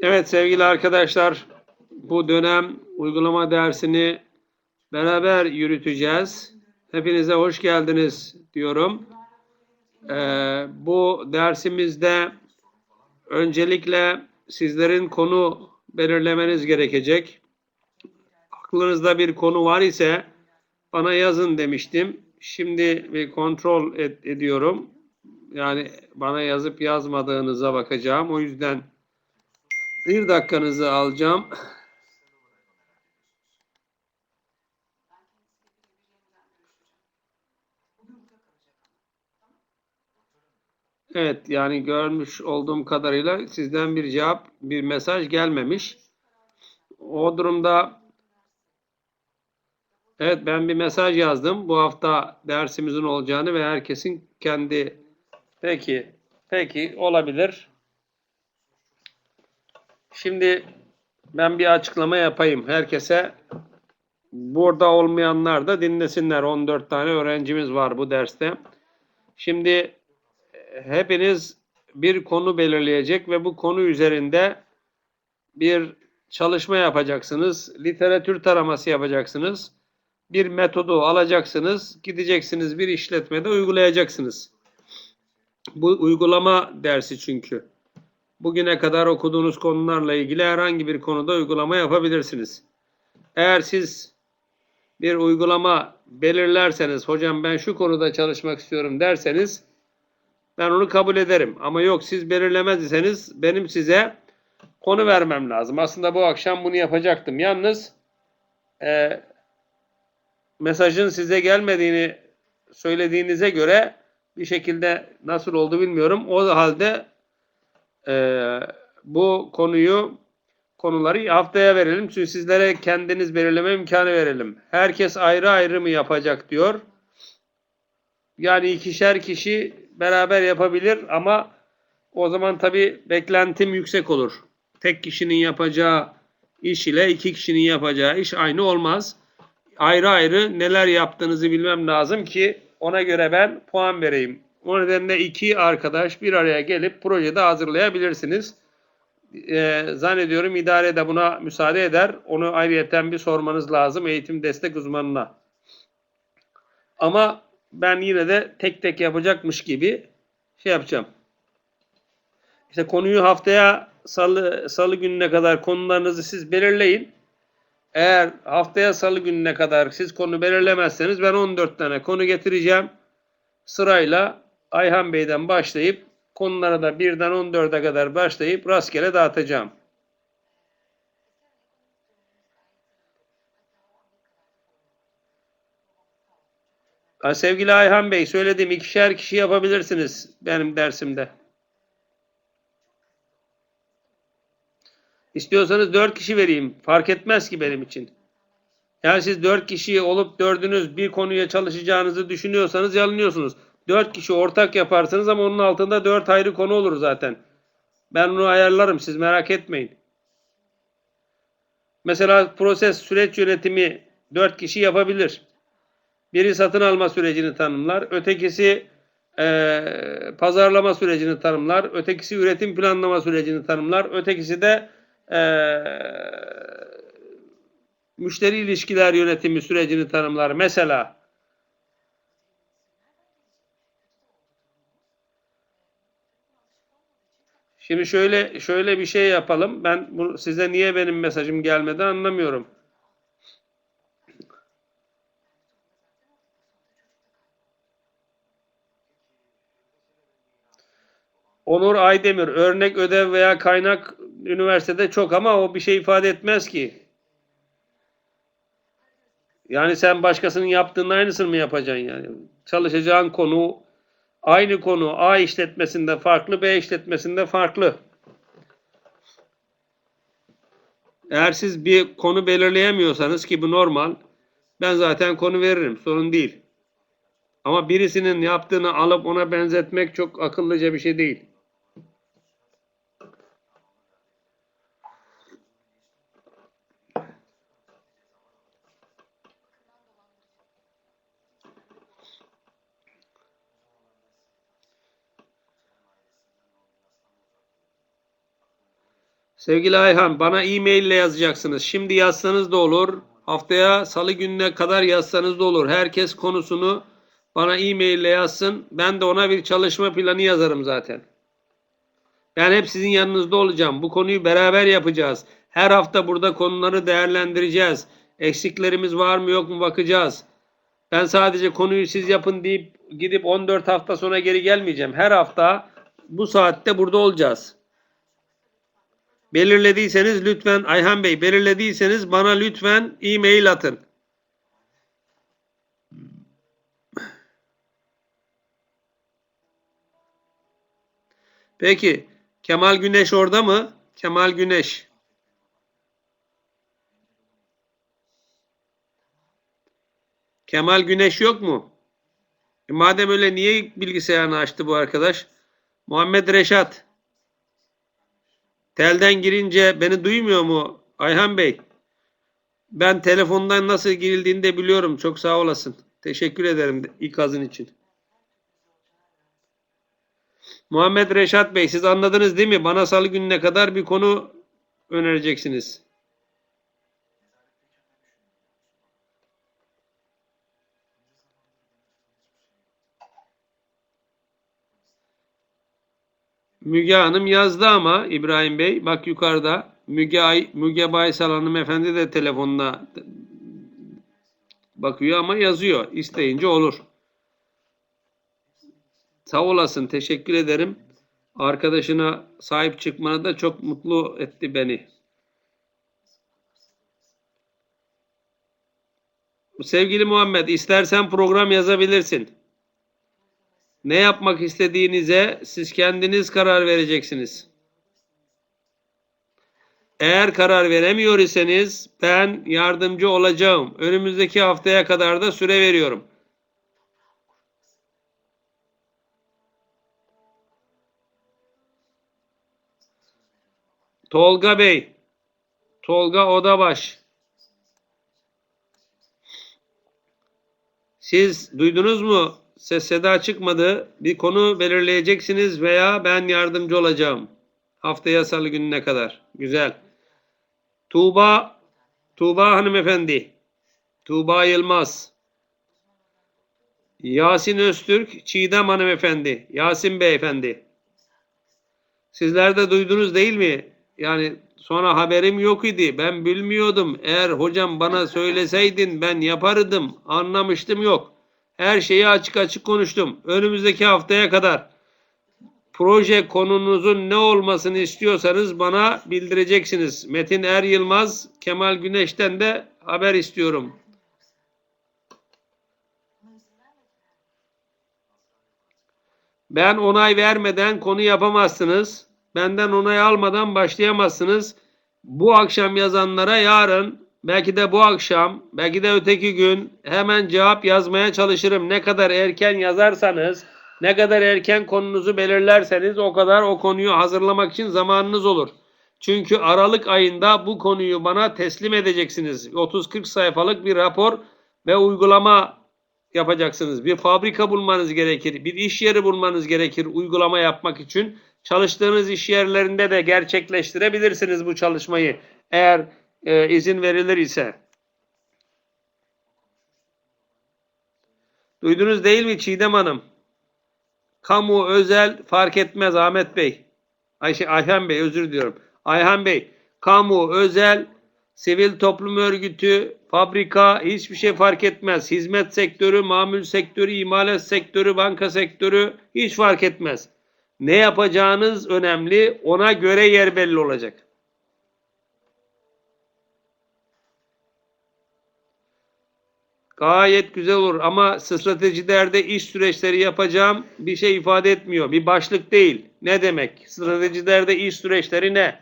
Evet sevgili arkadaşlar, bu dönem uygulama dersini beraber yürüteceğiz. Hepinize hoş geldiniz diyorum. Ee, bu dersimizde öncelikle sizlerin konu belirlemeniz gerekecek. Aklınızda bir konu var ise bana yazın demiştim. Şimdi bir kontrol et- ediyorum. Yani bana yazıp yazmadığınıza bakacağım. O yüzden bir dakikanızı alacağım. Evet yani görmüş olduğum kadarıyla sizden bir cevap, bir mesaj gelmemiş. O durumda evet ben bir mesaj yazdım. Bu hafta dersimizin olacağını ve herkesin kendi peki peki olabilir. Şimdi ben bir açıklama yapayım herkese. Burada olmayanlar da dinlesinler. 14 tane öğrencimiz var bu derste. Şimdi hepiniz bir konu belirleyecek ve bu konu üzerinde bir çalışma yapacaksınız. Literatür taraması yapacaksınız. Bir metodu alacaksınız. Gideceksiniz bir işletmede uygulayacaksınız. Bu uygulama dersi çünkü. Bugüne kadar okuduğunuz konularla ilgili herhangi bir konuda uygulama yapabilirsiniz. Eğer siz bir uygulama belirlerseniz, hocam ben şu konuda çalışmak istiyorum derseniz ben onu kabul ederim. Ama yok siz belirlemez iseniz benim size konu vermem lazım. Aslında bu akşam bunu yapacaktım. Yalnız e, mesajın size gelmediğini söylediğinize göre bir şekilde nasıl oldu bilmiyorum. O halde ee, bu konuyu konuları haftaya verelim. Çünkü sizlere kendiniz belirleme imkanı verelim. Herkes ayrı ayrı mı yapacak diyor. Yani ikişer kişi beraber yapabilir ama o zaman tabii beklentim yüksek olur. Tek kişinin yapacağı iş ile iki kişinin yapacağı iş aynı olmaz. Ayrı ayrı neler yaptığınızı bilmem lazım ki ona göre ben puan vereyim. O nedenle iki arkadaş bir araya gelip projede hazırlayabilirsiniz. Ee, zannediyorum idare de buna müsaade eder. Onu ayrıyeten bir sormanız lazım eğitim destek uzmanına. Ama ben yine de tek tek yapacakmış gibi şey yapacağım. İşte konuyu haftaya salı, salı gününe kadar konularınızı siz belirleyin. Eğer haftaya salı gününe kadar siz konu belirlemezseniz ben 14 tane konu getireceğim. Sırayla Ayhan Bey'den başlayıp konulara da birden 14'e kadar başlayıp rastgele dağıtacağım. Sevgili Ayhan Bey söylediğim ikişer kişi yapabilirsiniz benim dersimde. İstiyorsanız dört kişi vereyim. Fark etmez ki benim için. Yani siz dört kişi olup dördünüz bir konuya çalışacağınızı düşünüyorsanız yanılıyorsunuz. Dört kişi ortak yaparsınız ama onun altında dört ayrı konu olur zaten. Ben onu ayarlarım siz merak etmeyin. Mesela proses süreç yönetimi dört kişi yapabilir. Biri satın alma sürecini tanımlar, ötekisi eee, pazarlama sürecini tanımlar, ötekisi üretim planlama sürecini tanımlar, ötekisi de eee, müşteri ilişkiler yönetimi sürecini tanımlar. Mesela Şimdi şöyle şöyle bir şey yapalım. Ben bu, size niye benim mesajım gelmedi anlamıyorum. Onur Aydemir, örnek ödev veya kaynak üniversitede çok ama o bir şey ifade etmez ki. Yani sen başkasının yaptığının aynısını mı yapacaksın yani? Çalışacağın konu aynı konu A işletmesinde farklı, B işletmesinde farklı. Eğer siz bir konu belirleyemiyorsanız ki bu normal, ben zaten konu veririm, sorun değil. Ama birisinin yaptığını alıp ona benzetmek çok akıllıca bir şey değil. Sevgili Ayhan, bana e-mail ile yazacaksınız. Şimdi yazsanız da olur. Haftaya salı gününe kadar yazsanız da olur. Herkes konusunu bana e-mail ile yazsın. Ben de ona bir çalışma planı yazarım zaten. Ben hep sizin yanınızda olacağım. Bu konuyu beraber yapacağız. Her hafta burada konuları değerlendireceğiz. Eksiklerimiz var mı yok mu bakacağız. Ben sadece konuyu siz yapın deyip gidip 14 hafta sonra geri gelmeyeceğim. Her hafta bu saatte burada olacağız. Belirlediyseniz lütfen Ayhan Bey belirlediyseniz bana lütfen e-mail atın. Peki Kemal Güneş orada mı? Kemal Güneş. Kemal Güneş yok mu? E madem öyle niye bilgisayarını açtı bu arkadaş? Muhammed Reşat. Telden girince beni duymuyor mu Ayhan Bey? Ben telefondan nasıl girildiğini de biliyorum. Çok sağ olasın. Teşekkür ederim ikazın için. Muhammed Reşat Bey siz anladınız değil mi? Bana salı gününe kadar bir konu önereceksiniz. Müge Hanım yazdı ama İbrahim Bey bak yukarıda Müge, Müge Baysal hanımefendi de telefonuna bakıyor ama yazıyor. İsteyince olur. Sağ olasın. Teşekkür ederim. Arkadaşına sahip çıkmana da çok mutlu etti beni. Sevgili Muhammed, istersen program yazabilirsin. Ne yapmak istediğinize siz kendiniz karar vereceksiniz. Eğer karar veremiyor iseniz ben yardımcı olacağım. Önümüzdeki haftaya kadar da süre veriyorum. Tolga Bey, Tolga Odabaş. Siz duydunuz mu? Ses seda çıkmadı. Bir konu belirleyeceksiniz veya ben yardımcı olacağım. Haftaya salı gününe kadar. Güzel. Tuğba, Tuğba hanımefendi. Tuğba Yılmaz. Yasin Öztürk, Çiğdem hanımefendi. Yasin beyefendi. Sizler de duydunuz değil mi? Yani sonra haberim yok idi. Ben bilmiyordum. Eğer hocam bana söyleseydin ben yapardım. Anlamıştım yok. Her şeyi açık açık konuştum. Önümüzdeki haftaya kadar proje konunuzun ne olmasını istiyorsanız bana bildireceksiniz. Metin Er Yılmaz, Kemal Güneş'ten de haber istiyorum. Ben onay vermeden konu yapamazsınız. Benden onay almadan başlayamazsınız. Bu akşam yazanlara yarın, belki de bu akşam, belki de öteki gün hemen cevap yazmaya çalışırım. Ne kadar erken yazarsanız, ne kadar erken konunuzu belirlerseniz o kadar o konuyu hazırlamak için zamanınız olur. Çünkü Aralık ayında bu konuyu bana teslim edeceksiniz. 30-40 sayfalık bir rapor ve uygulama yapacaksınız. Bir fabrika bulmanız gerekir, bir iş yeri bulmanız gerekir uygulama yapmak için. Çalıştığınız iş yerlerinde de gerçekleştirebilirsiniz bu çalışmayı eğer e, izin verilir ise. Duydunuz değil mi Çiğdem Hanım? Kamu, özel fark etmez Ahmet Bey. Ayşe, Ayhan Bey özür diliyorum. Ayhan Bey, kamu, özel, sivil toplum örgütü, fabrika hiçbir şey fark etmez. Hizmet sektörü, mamul sektörü, imalat sektörü, banka sektörü hiç fark etmez. Ne yapacağınız önemli. Ona göre yer belli olacak. Gayet güzel olur ama stratejilerde iş süreçleri yapacağım bir şey ifade etmiyor. Bir başlık değil. Ne demek? Stratejilerde iş süreçleri ne?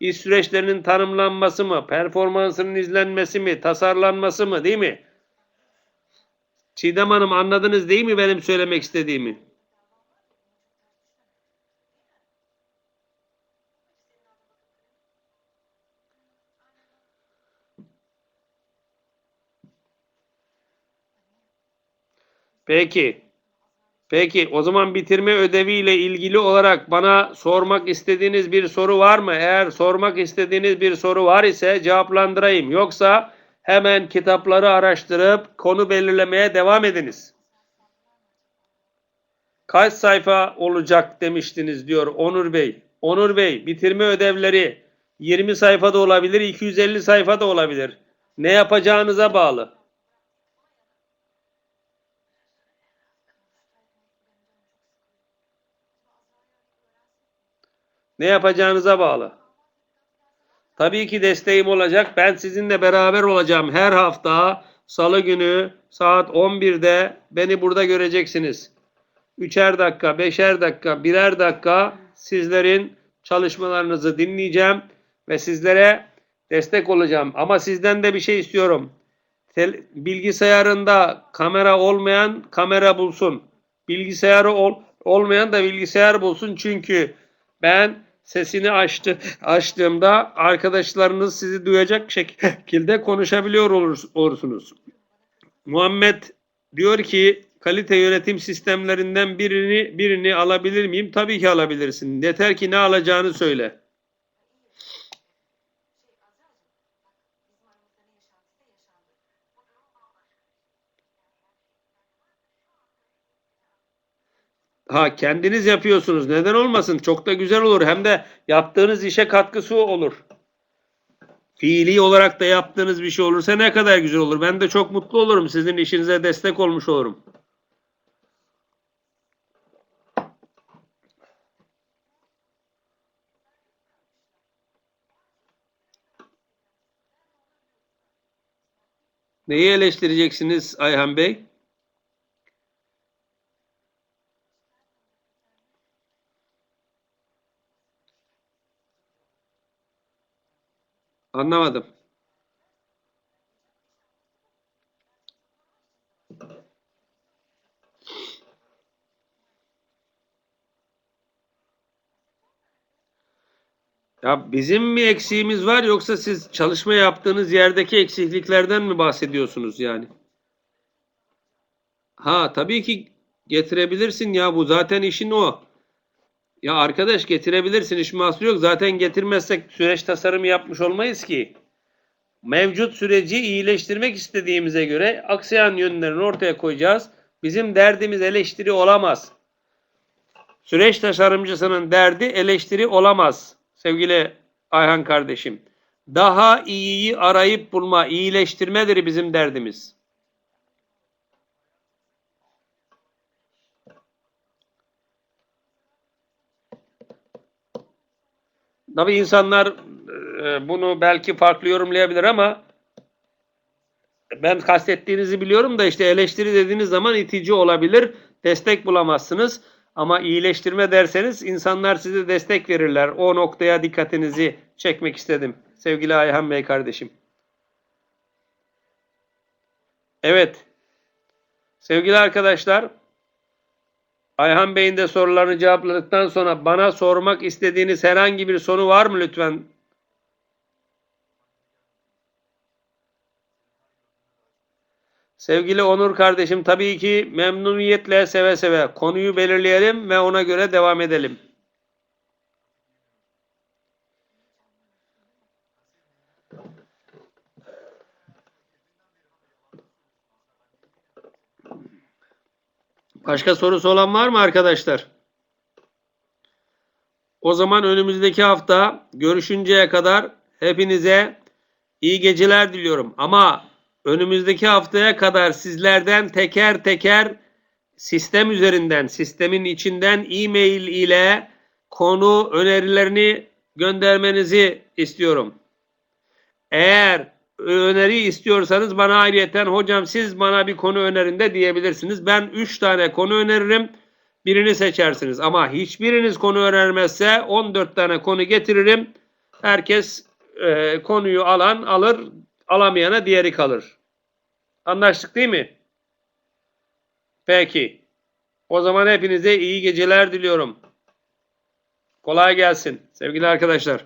İş süreçlerinin tanımlanması mı? Performansının izlenmesi mi? Tasarlanması mı? Değil mi? Çiğdem Hanım anladınız değil mi benim söylemek istediğimi? Peki. Peki o zaman bitirme ödeviyle ilgili olarak bana sormak istediğiniz bir soru var mı? Eğer sormak istediğiniz bir soru var ise cevaplandırayım. Yoksa hemen kitapları araştırıp konu belirlemeye devam ediniz. Kaç sayfa olacak demiştiniz diyor Onur Bey. Onur Bey bitirme ödevleri 20 sayfada olabilir, 250 sayfada olabilir. Ne yapacağınıza bağlı. Ne yapacağınıza bağlı. Tabii ki desteğim olacak. Ben sizinle beraber olacağım. Her hafta salı günü saat 11'de beni burada göreceksiniz. Üçer dakika, beşer dakika, birer dakika sizlerin çalışmalarınızı dinleyeceğim ve sizlere destek olacağım. Ama sizden de bir şey istiyorum. Bilgisayarında kamera olmayan kamera bulsun. Bilgisayarı ol, olmayan da bilgisayar bulsun. Çünkü ben sesini açtı, açtığımda arkadaşlarınız sizi duyacak şekilde konuşabiliyor olur- olursunuz. Muhammed diyor ki kalite yönetim sistemlerinden birini birini alabilir miyim? Tabii ki alabilirsin. Yeter ki ne alacağını söyle. Ha kendiniz yapıyorsunuz. Neden olmasın? Çok da güzel olur. Hem de yaptığınız işe katkısı olur. Fiili olarak da yaptığınız bir şey olursa ne kadar güzel olur. Ben de çok mutlu olurum. Sizin işinize destek olmuş olurum. Neyi eleştireceksiniz Ayhan Bey? Anlamadım. Ya bizim mi eksiğimiz var yoksa siz çalışma yaptığınız yerdeki eksikliklerden mi bahsediyorsunuz yani? Ha tabii ki getirebilirsin ya bu zaten işin o. Ya arkadaş getirebilirsin iş mahsuru yok. Zaten getirmezsek süreç tasarımı yapmış olmayız ki. Mevcut süreci iyileştirmek istediğimize göre aksayan yönlerini ortaya koyacağız. Bizim derdimiz eleştiri olamaz. Süreç tasarımcısının derdi eleştiri olamaz sevgili Ayhan kardeşim. Daha iyiyi arayıp bulma, iyileştirmedir bizim derdimiz. Tabii insanlar e, bunu belki farklı yorumlayabilir ama ben kastettiğinizi biliyorum da işte eleştiri dediğiniz zaman itici olabilir. Destek bulamazsınız. Ama iyileştirme derseniz insanlar size destek verirler. O noktaya dikkatinizi çekmek istedim. Sevgili Ayhan Bey kardeşim. Evet. Sevgili arkadaşlar, Ayhan Bey'in de sorularını cevapladıktan sonra bana sormak istediğiniz herhangi bir soru var mı lütfen? Sevgili Onur kardeşim tabii ki memnuniyetle seve seve konuyu belirleyelim ve ona göre devam edelim. Başka sorusu olan var mı arkadaşlar? O zaman önümüzdeki hafta görüşünceye kadar hepinize iyi geceler diliyorum. Ama önümüzdeki haftaya kadar sizlerden teker teker sistem üzerinden, sistemin içinden e-mail ile konu önerilerini göndermenizi istiyorum. Eğer öneri istiyorsanız bana ayrıyeten hocam siz bana bir konu önerinde diyebilirsiniz. Ben 3 tane konu öneririm. Birini seçersiniz. Ama hiçbiriniz konu önermezse 14 tane konu getiririm. Herkes e, konuyu alan alır, alamayana diğeri kalır. Anlaştık değil mi? Peki. O zaman hepinize iyi geceler diliyorum. Kolay gelsin sevgili arkadaşlar.